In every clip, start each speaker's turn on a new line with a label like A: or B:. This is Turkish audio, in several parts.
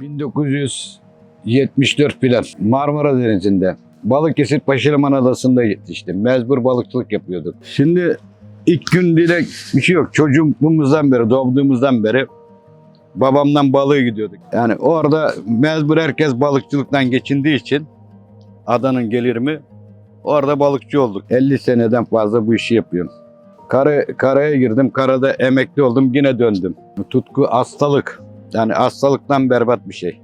A: 1974 filan Marmara Denizi'nde. Balıkesir Paşaliman Adası'nda yetiştim. Mezbur balıkçılık yapıyorduk. Şimdi ilk gün dilek bir şey yok. Çocukluğumuzdan beri, doğduğumuzdan beri babamdan balığa gidiyorduk. Yani orada mezbur herkes balıkçılıktan geçindiği için adanın gelirimi orada balıkçı olduk. 50 seneden fazla bu işi yapıyorum. Kara, karaya girdim. Karada emekli oldum. Yine döndüm. Tutku hastalık. Yani hastalıktan berbat bir şey.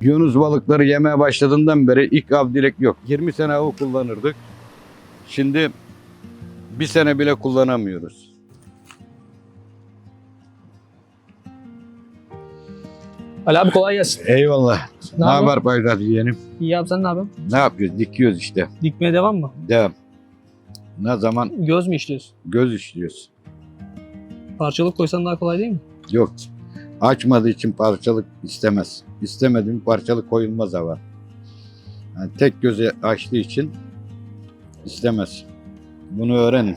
A: Yunus balıkları yemeye başladığından beri ilk av dilek yok. 20 sene av kullanırdık. Şimdi bir sene bile kullanamıyoruz.
B: Ali abi kolay gelsin.
A: Eyvallah. Ne,
B: Ne haber?
A: haber Bayrat yeğenim?
B: İyi abi sen ne yapıyorsun?
A: Ne yapıyoruz? Dikiyoruz işte.
B: Dikmeye devam mı?
A: Devam. Ne zaman
B: Göz mü işliyorsun?
A: göz işliyoruz.
B: Parçalık koysan daha kolay değil mi?
A: Yok. Açmadığı için parçalık istemez. İstemediğim parçalık koyulmaz hava. Yani tek gözü açtığı için istemez. Bunu öğrenin.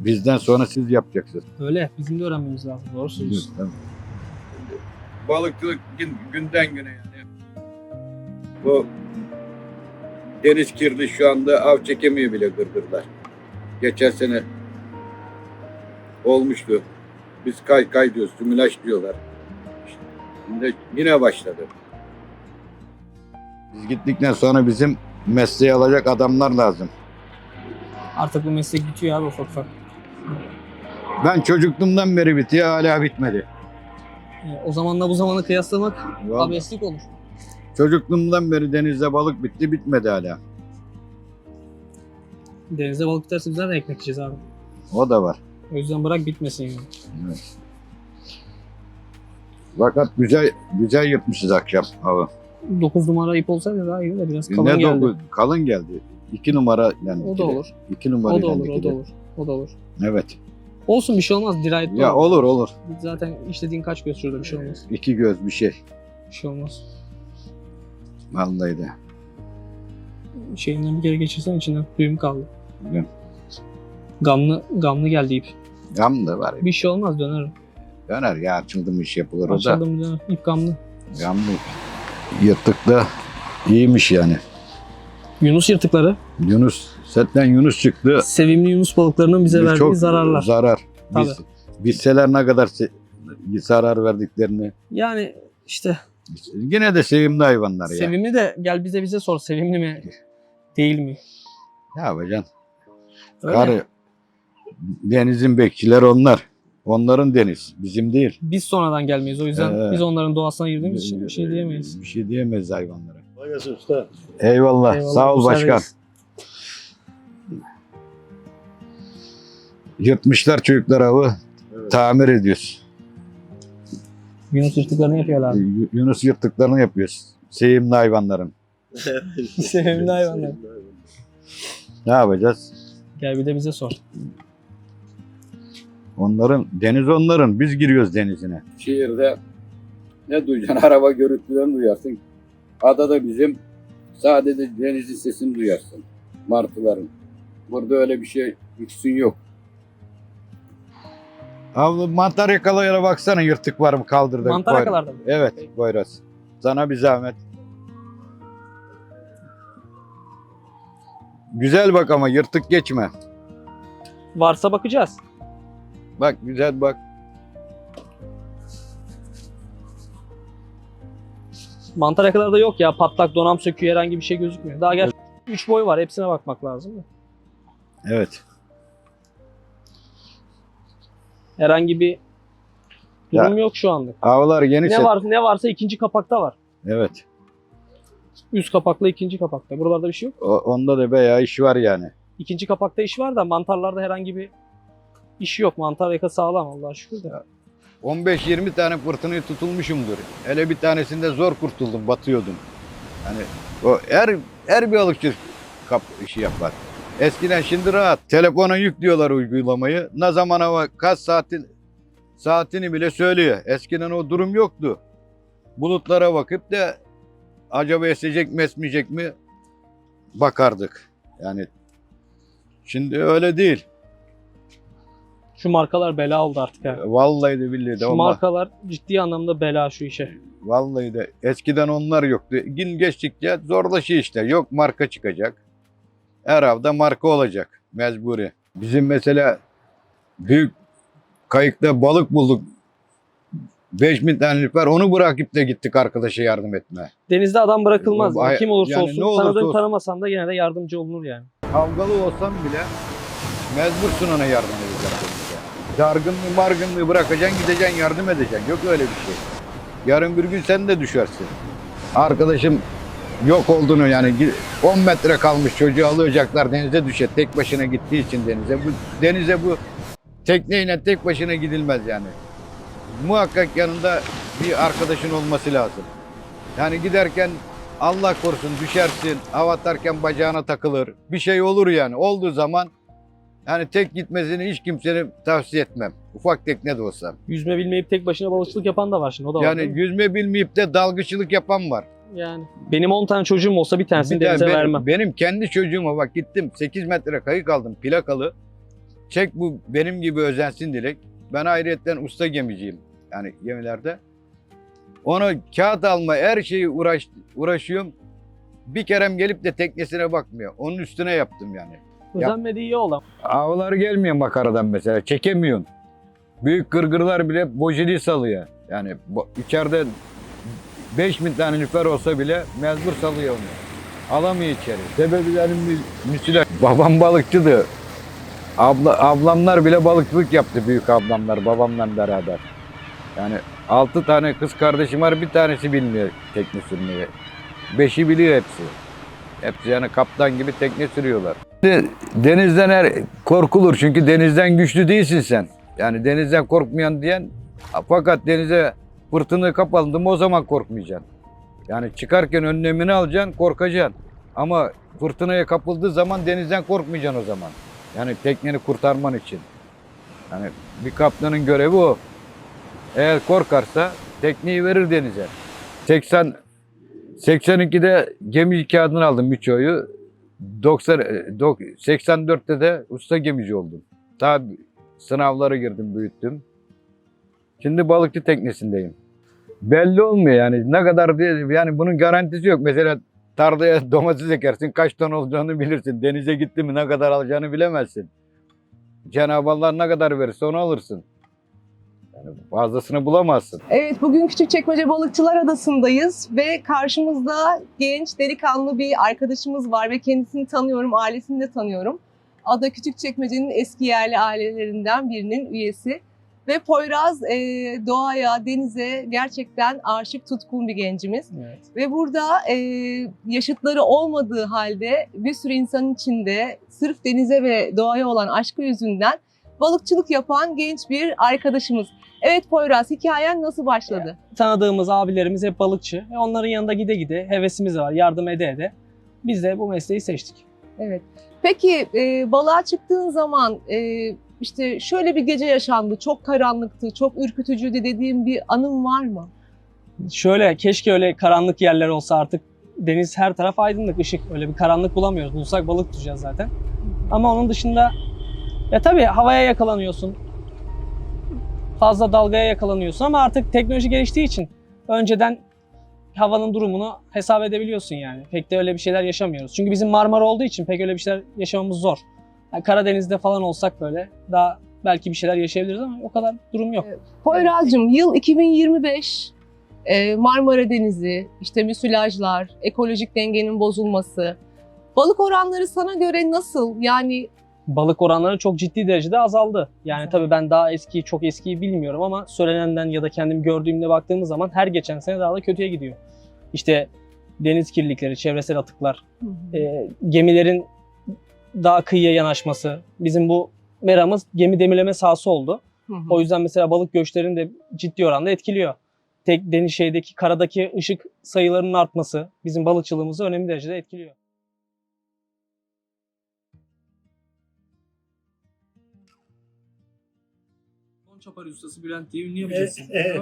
A: Bizden sonra siz yapacaksınız.
B: Öyle. Bizim de öğrenmemiz lazım. Doğru söylüyorsun.
A: Balıkçılık gün- günden güne yani. Bu deniz kirli şu anda av çekemiyor bile gırgırlar. Geçen sene olmuştu. Biz kay kay diyoruz, tümülaş diyorlar. Şimdi yine başladı. Biz gittikten sonra bizim mesleği alacak adamlar lazım.
B: Artık bu meslek bitiyor abi ufak ufak.
A: Ben çocukluğumdan beri bitiyor hala bitmedi.
B: Ee, o zamanla bu zamanı kıyaslamak
A: Vallahi.
B: abeslik olur.
A: Çocukluğumdan beri denizde balık bitti bitmedi hala.
B: Denizde balık tutarsa biz nereden ekmek yiyeceğiz abi?
A: O da var.
B: O yüzden bırak bitmesin yani.
A: Evet. Fakat güzel güzel yırtmışız akşam avı.
B: 9 numara ip olsaydı daha iyi de biraz kalın
A: ne
B: geldi.
A: dokuz- kalın geldi. İki numara yani.
B: O da olur.
A: İki numara
B: O da olur, o da olur. O da olur.
A: Evet.
B: Olsun bir şey olmaz. Dirayetli
A: Ya
B: ol.
A: olur olur.
B: Zaten işlediğin kaç göz şurada bir şey olmaz.
A: İki göz bir şey.
B: Bir şey olmaz.
A: Vallahi de.
B: Şeyinden bir kere geçirsen içinden düğüm kaldı.
A: Biliyorum.
B: Gamlı, gamlı geldi ip.
A: Gam da var.
B: Bir şey olmaz döner.
A: Döner ya açıldı mı iş yapılır o da.
B: Açıldı mı döner. İp gamlı.
A: Gam mı? Yırtık da iyiymiş yani.
B: Yunus yırtıkları.
A: Yunus, setten Yunus çıktı.
B: Sevimli Yunus balıklarının bize verdiği
A: Çok
B: zararlar.
A: Zarar. Biz, bilseler ne kadar se- zarar verdiklerini.
B: Yani işte
A: Yine de sevimli hayvanlar ya.
B: sevimli de gel bize bize sor. Sevimli mi? Değil mi?
A: Ne yapacaksın?
B: Öyle.
A: Karı, denizin bekçileri onlar. Onların deniz, bizim değil.
B: Biz sonradan gelmeyiz. O yüzden
A: Ee,
B: biz onların doğasına girdiğimiz için bir şey diyemeyiz.
A: Bir şey diyemeyiz hayvanlara.
C: Kolay gelsin usta.
A: Eyvallah.
B: Eyvallah,
A: Sağ ol başkan. Yırtmışlar çocuklar avı.
C: Evet.
A: Tamir ediyoruz.
B: Yunus yırtıklarını yapıyorlar.
A: Y- Yunus yırttıklarını yapıyoruz. Sevimli hayvanların.
B: Sevimli hayvanlar.
A: Ne yapacağız?
B: Gel bir de bize sor.
A: Onların, deniz onların. Biz giriyoruz denizine. Şehirde ne duyacaksın? Araba görüntülerini duyarsın. Adada bizim sadece denizin sesini duyarsın. Martıların. Burada öyle bir şey lüksün yok. Abi mantar yakalayana baksana yırtık var mı kaldırdı.
B: Mantar yakalarda mı?
A: Evet Boyraz. Sana bir zahmet. Güzel bak ama yırtık geçme.
B: Varsa bakacağız.
A: Bak güzel bak.
B: Mantar yakalarda yok ya. Patlak, donam söküğü herhangi bir şey gözükmüyor. Daha gel 3 boy var. Hepsine bakmak lazım. da.
A: Evet.
B: Herhangi bir durum yok şu anlık.
A: Avlar yeni
B: Ne
A: set.
B: var ne varsa ikinci kapakta var.
A: Evet.
B: Üst kapakla ikinci kapakta. Buralarda bir şey yok.
A: O, onda da bayağı iş var yani.
B: İkinci kapakta iş var da mantarlarda herhangi bir iş yok. Mantar yaka sağlam Allah'a şükür de.
A: 15-20 tane fırtınayı tutulmuşumdur. Hele bir tanesinde zor kurtuldum, batıyordum. Hani o her her bir balıkçı kap işi yapar. Eskiden şimdi rahat. Telefona yüklüyorlar uygulamayı. Ne zaman hava kaç saatin saatini bile söylüyor. Eskiden o durum yoktu. Bulutlara bakıp da acaba esecek mi esmeyecek mi bakardık. Yani şimdi öyle değil.
B: Şu markalar bela oldu artık ha.
A: Vallahi de billahi de
B: Şu
A: ama
B: markalar ciddi anlamda bela şu işe.
A: vallahi de eskiden onlar yoktu. Gün geçtikçe zorlaşıyor işte. Yok marka çıkacak. Her hafta marka olacak. Mecburi. Bizim mesela büyük kayıkta balık bulduk. 5000 tane lüfer onu bırakıp da gittik arkadaşa yardım etme.
B: Denizde adam bırakılmaz.
A: Ay-
B: Kim olursa
A: yani
B: olsun.
A: olursa
B: Tanıdığın
A: olsun.
B: tanımasan da gene de yardımcı olunur yani.
A: Kavgalı olsam bile mecbursun ona yardım edeceksin. Dargınlığı margınlığı bırakacaksın gideceksin yardım edeceksin. Yok öyle bir şey. Yarın bir gün sen de düşersin. Arkadaşım yok olduğunu yani gi- 10 metre kalmış çocuğu alacaklar denize düşer. Tek başına gittiği için denize. Bu denize bu tekneyle tek başına gidilmez yani. Muhakkak yanında bir arkadaşın olması lazım. Yani giderken Allah korusun düşersin, hava atarken bacağına takılır. Bir şey olur yani. Olduğu zaman yani tek gitmesini hiç kimsenin tavsiye etmem. Ufak tekne de olsa.
B: Yüzme bilmeyip tek başına balıkçılık yapan da var şimdi. O da var.
A: Yani
B: değil mi?
A: yüzme bilmeyip de dalgıçılık yapan var.
B: yani. Benim 10 tane çocuğum olsa bir tanesini
A: Bir de
B: denize
A: benim,
B: vermem.
A: benim kendi çocuğuma bak gittim 8 metre kayık aldım plakalı. Çek bu benim gibi özensin direkt. Ben ayrıyetten usta gemiciyim. Yani gemilerde. Ona kağıt alma her şeyi uğraş, uğraşıyorum. Bir kerem gelip de teknesine bakmıyor. Onun üstüne yaptım yani.
B: Özenmediği iyi olan.
A: Avlar gelmiyor makaradan mesela. Çekemiyorsun. Büyük gırgırlar bile bojili salıyor. Yani bu- içeride 5000 tane lüfer olsa bile mecbur salıyor onu. Alamıyor içeri. Bir müsilaj. Babam balıkçıydı. Abla, ablamlar bile balıkçılık yaptı büyük ablamlar babamla beraber. Yani altı tane kız kardeşim var bir tanesi bilmiyor tekne sürmeyi. Beşi biliyor hepsi. Hepsi yani kaptan gibi tekne sürüyorlar. Denizden her korkulur çünkü denizden güçlü değilsin sen. Yani denizden korkmayan diyen fakat denize fırtına kapaldı mı o zaman korkmayacaksın. Yani çıkarken önlemini alacaksın korkacaksın. Ama fırtınaya kapıldığı zaman denizden korkmayacaksın o zaman. Yani tekneni kurtarman için. Yani bir kaptanın görevi o. Eğer korkarsa tekneyi verir denize. 80 82'de gemi kağıdını aldım birçoğu. 90 e, dok- 84'te de usta gemici oldum. Daha sınavlara girdim, büyüttüm. Şimdi balıkçı teknesindeyim. Belli olmuyor yani ne kadar diye yani bunun garantisi yok. Mesela tarlaya domates ekersin kaç ton olacağını bilirsin. Denize gitti mi ne kadar alacağını bilemezsin. Cenab-ı Allah ne kadar verirse onu alırsın. Yani fazlasını bulamazsın.
C: Evet, bugün Küçükçekmece Balıkçılar Adası'ndayız ve karşımızda genç, delikanlı bir arkadaşımız var ve kendisini tanıyorum, ailesini de tanıyorum. Ada Küçükçekmece'nin eski yerli ailelerinden birinin üyesi. Ve Poyraz e, doğaya, denize gerçekten aşık, tutkun bir gencimiz.
B: Evet.
C: Ve burada e, yaşıtları olmadığı halde bir sürü insanın içinde sırf denize ve doğaya olan aşkı yüzünden balıkçılık yapan genç bir arkadaşımız. Evet Poyraz, hikayen nasıl başladı?
B: Tanıdığımız abilerimiz hep balıkçı. Ve onların yanında gide gide hevesimiz var. Yardım ede ede. Biz de bu mesleği seçtik.
C: Evet. Peki e, balığa çıktığın zaman e, işte şöyle bir gece yaşandı, çok karanlıktı, çok ürkütücüydü dediğin bir anın var mı?
B: Şöyle keşke öyle karanlık yerler olsa artık deniz her taraf aydınlık ışık. Öyle bir karanlık bulamıyoruz. Bulsak balık tutacağız zaten. Ama onun dışında ya tabii havaya yakalanıyorsun. Fazla dalgaya yakalanıyorsun ama artık teknoloji geliştiği için önceden havanın durumunu hesap edebiliyorsun yani. Pek de öyle bir şeyler yaşamıyoruz. Çünkü bizim Marmara olduğu için pek öyle bir şeyler yaşamamız zor. Yani Karadeniz'de falan olsak böyle daha belki bir şeyler yaşayabiliriz ama o kadar durum yok.
C: Poyraz'cığım yıl 2025, e, Marmara Denizi, işte müsilajlar, ekolojik dengenin bozulması. Balık oranları sana göre nasıl? Yani
B: balık oranları çok ciddi derecede azaldı. Yani tabii ben daha eski, çok eskiyi bilmiyorum ama söylenenden ya da kendim gördüğümde baktığımız zaman her geçen sene daha da kötüye gidiyor. İşte deniz kirlilikleri, çevresel atıklar, e, gemilerin daha kıyıya yanaşması. Bizim bu meramız gemi demirleme sahası oldu.
C: Hı hı.
B: O yüzden mesela balık göçlerini de ciddi oranda etkiliyor. Tek deniz şeydeki karadaki ışık sayılarının artması bizim balıkçılığımızı önemli derecede etkiliyor. Çapar ustası Bülent diye ünlü
D: yapacaksın. evet.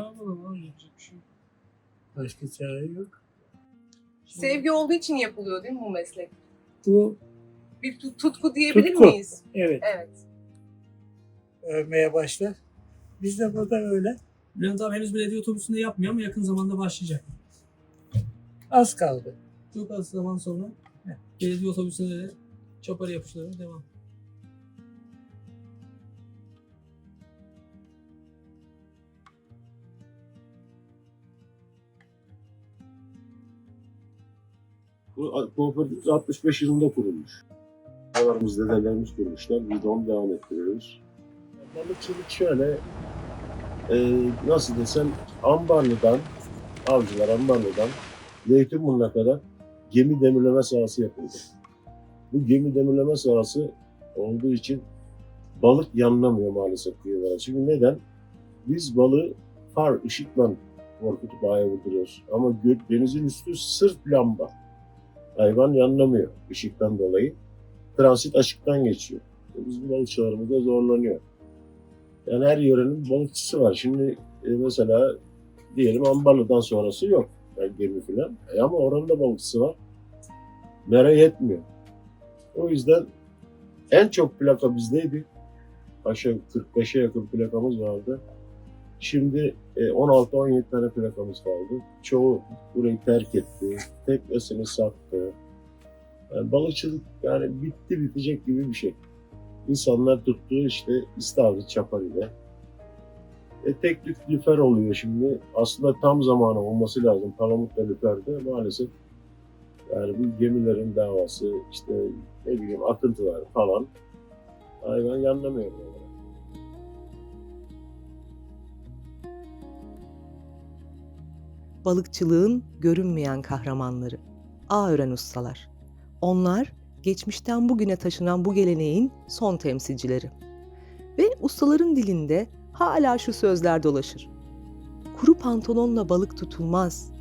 B: Şey.
D: Başka çare yok.
C: sevgi olduğu için yapılıyor değil mi bu meslek?
D: Bu
C: Bir tut- tutku diyebilir
D: Tutku.
C: miyiz?
D: evet.
C: Evet.
D: övmeye başlar. Biz de burada öyle.
B: Bülent abi henüz belediye otobüsünde yapmıyor ama yakın zamanda başlayacak.
D: Az kaldı.
B: Çok az zaman sonra belediye otobüsünde de çapar yapışları devam.
E: Bu kooperatif 65 yılında kurulmuş. Babalarımız, dedelerimiz kurmuşlar. Biz de onu devam ettiriyoruz. Balıkçılık şöyle, e, nasıl desem, Ambarlı'dan, avcılar Ambarlı'dan Zeytinburnu'na kadar gemi demirleme sahası yapıldı. Bu gemi demirleme sahası olduğu için balık yanlamıyor maalesef kıyılara. Çünkü neden? Biz balığı far, ışıkla korkutup ağa vurduruyoruz. Ama denizin üstü sırf lamba. Hayvan yanlamıyor ışıktan dolayı. Transit açıktan geçiyor. Bizim balıkçılarımız da zorlanıyor. Yani her yörenin balıkçısı var. Şimdi e, mesela diyelim Ambarlı'dan sonrası yok. Yani gemi falan. E, ama oranın da balıkçısı var. Mera yetmiyor. O yüzden en çok plaka bizdeydi. Aşağı 45'e yakın plakamız vardı. Şimdi e, 16-17 tane plakamız kaldı. Çoğu burayı terk etti. Teknesini sattı. Yani balıkçılık yani bitti bitecek gibi bir şey. İnsanlar tuttuğu işte istavrit çaparıyla. E, tek tük lüfer oluyor şimdi. Aslında tam zamanı olması lazım. Palamut'ta lüferde maalesef yani bu gemilerin davası işte ne bileyim akıntılar falan hayvan yanlamıyor. Yani.
F: Balıkçılığın görünmeyen kahramanları, Ağören ustalar. Onlar geçmişten bugüne taşınan bu geleneğin son temsilcileri. Ve ustaların dilinde hala şu sözler dolaşır. Kuru pantolonla balık tutulmaz.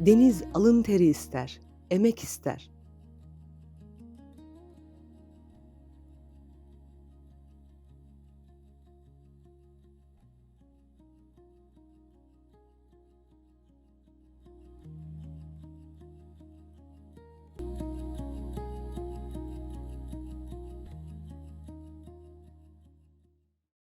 F: Deniz alın teri ister, emek ister.